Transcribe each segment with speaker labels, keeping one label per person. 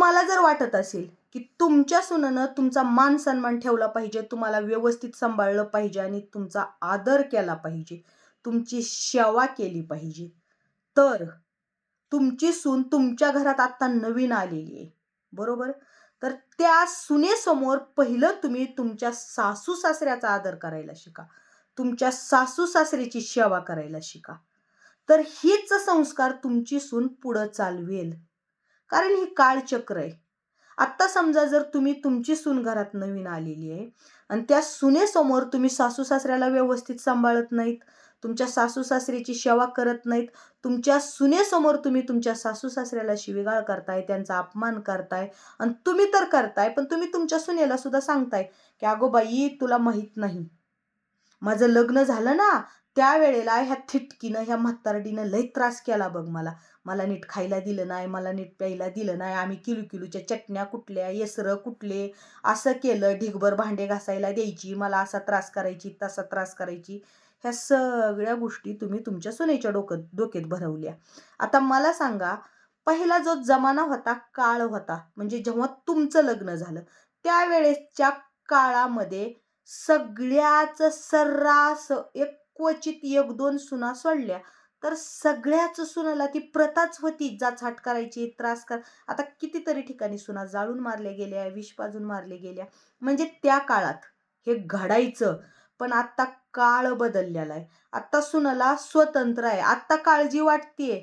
Speaker 1: तुम्हाला जर वाटत असेल की तुमच्या सुनानं तुमचा मान सन्मान ठेवला पाहिजे तुम्हाला व्यवस्थित सांभाळलं पाहिजे आणि तुमचा आदर केला पाहिजे तुमची सेवा केली पाहिजे तर तुमची सून तुमच्या घरात आत्ता नवीन आलेली आहे. बरोबर? तर त्या सुनेसमोर पहिलं तुम्ही तुमच्या सासू सासऱ्याचा आदर करायला शिका. तुमच्या सासू सासऱ्याची सेवा करायला शिका. तर हीच संस्कार तुमची सून पुढं चालवेल. कारण ही काळचक्र आहे. आत्ता समजा जर तुम्ही तुमची सून घरात नवीन आलेली आहे आणि त्या सुनेसमोर तुम्ही सासू सासऱ्याला व्यवस्थित सांभाळत नाहीत तुमच्या सासू सासऱ्याची सेवा करत नाहीत तुमच्या सुनेसमोर तुम्ही तुमच्या सासू सासऱ्याला शिवीगाळ करताय त्यांचा अपमान करताय आणि तुम्ही तर करताय पण तुम्ही तुमच्या सुनेला सुद्धा सांगताय की अगो बाई तुला माहीत नाही. माझं लग्न झालं ना त्यावेळेला ह्या थिटकीनं ह्या म्हातारडीनं लय त्रास केला बघ मला. मला नीट खायला दिलं नाही मला नीट प्यायला दिलं नाही आम्ही किलो किलोच्या चटण्या कुठल्या येसरं कुठले असं केलं ढिगभर भांडे घासायला द्यायची मला असा त्रास करायची तसा त्रास करायची. ह्या सगळ्या गोष्टी तुम्ही तुमच्या सुनेच्या डोकं डोक्यात भरवल्या. आता मला सांगा पहिला जो जमाना होता काळ होता म्हणजे जेव्हा तुमचं लग्न झालं त्यावेळेसच्या काळामध्ये सगळ्याच सर्रास एक क्वचित एक दोन सुना सोडल्या. तर सगळ्याच सुनाला ती प्रथाच होती जाचहाट करायची त्रास कर. आता कितीतरी ठिकाणी सुना जाळून मारल्या गेल्या विष पाजून मारल्या गेल्या. म्हणजे त्या काळात हे घडायचं पण आत्ता काळ बदललेला आहे. आत्ता सुनाला स्वतंत्र आहे. आत्ता काळजी वाटतेय.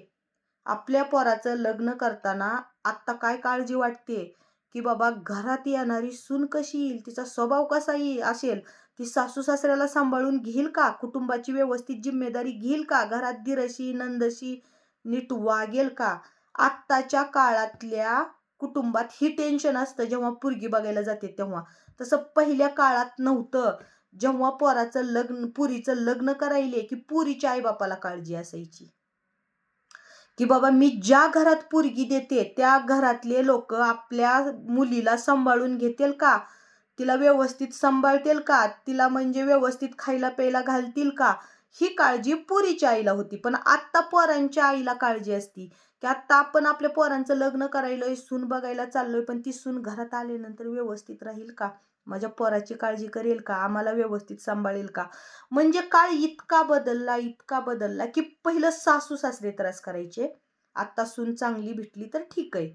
Speaker 1: आपल्या पोराचं लग्न करताना आत्ता काय काळजी वाटते की बाबा घरात येणारी सून कशी येईल? तिचा स्वभाव कसा येईल? असेल. ती सासू सासऱ्याला सांभाळून घेईल का? कुटुंबाची व्यवस्थित जिम्मेदारी घेईल का? घरात दिरशी नंदशी नीट वागेल का? आत्ताच्या काळातल्या कुटुंबात ही टेन्शन असतं जेव्हा पुरगी बघायला जाते तेव्हा. तसं पहिल्या काळात नव्हतं. जेव्हा पोराचं लग्न पुरीचं लग्न करायले की पुरीच्या आईबापाला काळजी असायची. की बाबा मी ज्या घरात पुरगी देते त्या घरातले लोक आपल्या मुलीला सांभाळून घेतील का? तिला व्यवस्थित सांभाळतील का? तिला म्हणजे व्यवस्थित खायला प्यायला घालतील का? ही काळजी पुरीच्या आईला होती. पण आत्ता पोरांच्या आईला काळजी असती. की आत्ता आपण आपल्या पोरांचं लग्न करायलोय सून बघायला चाललोय पण ती सून घरात आल्यानंतर व्यवस्थित राहील का? माझ्या पोराची काळजी करेल का? आम्हाला व्यवस्थित सांभाळेल का? म्हणजे काळ इतका बदलला इतका बदलला की पहिलं सासू सासरे त्रास करायचे. आत्ता सून चांगली भेटली तर ठीक आहे.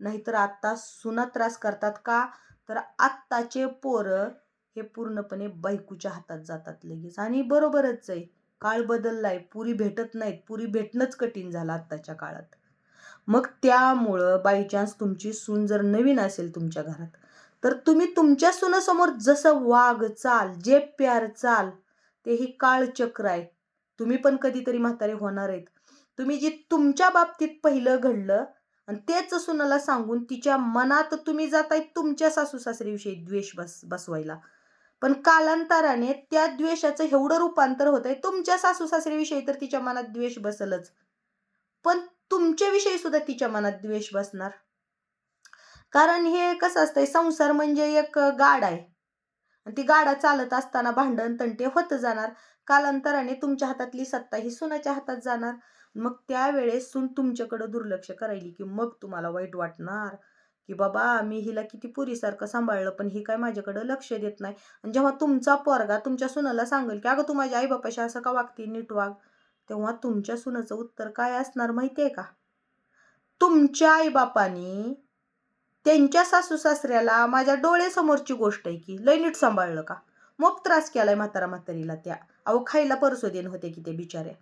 Speaker 1: नाहीतर आत्ता सुना त्रास करतात का? तर आत्ताचे पोरं हे पूर्णपणे बायकूच्या हातात जातात लगेच. आणि बरोबरच आहे काळ बदललाय पुरी भेटत नाहीत. पुरी भेटणंच कठीण झालं आत्ताच्या काळात. मग त्यामुळं बाय चान्स तुमची सून जर नवीन असेल तुमच्या घरात तर तुम्ही तुमच्या सुनासमोर जसं वाघ चाल जे प्यार चाल ते ही काळचक्र आहे. तुम्ही पण कधीतरी म्हातारे होणार आहेत. तुम्ही जे तुमच्या बाबतीत पहिलं घडलं आणि तेच सुनाला सांगून तिच्या मनात तुम्ही जाताय तुमच्या सासू सासरीविषयी द्वेष बस बसवायला. पण कालांतराने त्या द्वेषाचं एवढं रूपांतर होत आहे तुमच्या सासू सासरीविषयी तर तिच्या मनात द्वेष बसलच. पण तुमच्याविषयी सुद्धा तिच्या मनात द्वेष बसणार. कारण हे कसं असतंय संसार म्हणजे एक गाड आहे. आणि ती गाडा चालत असताना भांडण तंटे होत जाणार. कालांतराने तुमच्या हातातली सत्ता ही सुनाच्या हातात जाणार. मग त्यावेळेस सून तुमच्याकडं दुर्लक्ष करायली की मग तुम्हाला वाईट वाटणार? की बाबा मी हिला किती पुरीसारखं सांभाळलं पण ही काय माझ्याकडं लक्ष देत नाही. आणि जेव्हा तुमचा पोरगा तुमच्या सुनाला सांगेल की अगं तू माझ्या आईबापाशी असं का वागते नीट वाग? तेव्हा तुमच्या सुनाचं उत्तर काय असणार माहिती आहे का? तुमच्या आईबापाने त्यांच्या सासू सासऱ्याला माझ्या डोळ्यासमोरची गोष्ट आहे की लय नीट सांभाळलं का? मग त्रास केलाय म्हातारा म्हातारीला त्या. अहो खायला परसो देण होते की ते बिचाऱ्या.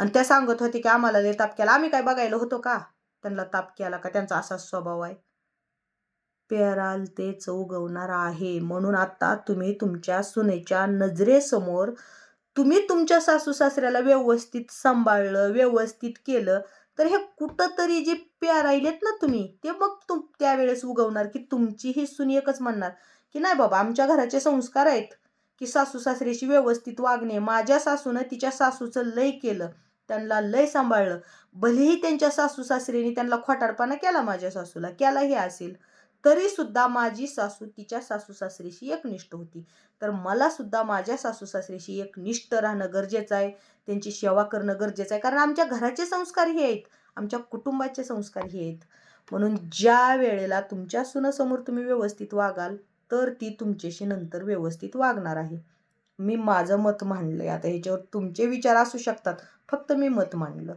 Speaker 1: आणि त्या सांगत होते की आम्हाला लय ताप केला. आम्ही काय बघायला होतो का? त्यांना ताप केला का? त्यांचा असाच स्वभाव आहे. पेराल तेच उगवणार आहे. म्हणून आता तुम्ही तुमच्या सुनेच्या नजरेसमोर तुम्ही तुमच्या सासू सासऱ्याला व्यवस्थित सांभाळलं व्यवस्थित केलं तर हे कुठंतरी जे प्यारायलेत ना तुम्ही ते मग तुम त्यावेळेस उगवणार की तुमची ही सून एकच म्हणणार की नाही बाबा आमच्या घराचे संस्कार आहेत की सासू सासऱ्याशी व्यवस्थित वागणे. माझ्या सासूनं तिच्या सासूचं लय केलं. त्यांना लय सांभाळलं. भलेही त्यांच्या सासू सासरीने त्यांना खोटारपणा केला माझ्या सासूला केलाही असेल तरी सुद्धा माझी सासू तिच्या सासू सासरीशी एकनिष्ठ होती. तर मला सुद्धा माझ्या सासू सासरीशी एकनिष्ठ राहणं गरजेचं आहे. त्यांची सेवा करणं गरजेचं आहे. कारण आमच्या घराचे संस्कार हे आहेत. आमच्या कुटुंबाचे संस्कार हे आहेत. म्हणून ज्या वेळेला तुमच्या सुनासमोर तुम्ही व्यवस्थित वागाल तर ती तुमच्याशी नंतर व्यवस्थित वागणार आहे. मी माझं मत मांडलं आहे आता ह्याच्यावर तुमचे विचार असू शकतात. फक्त मी मत मांडलं.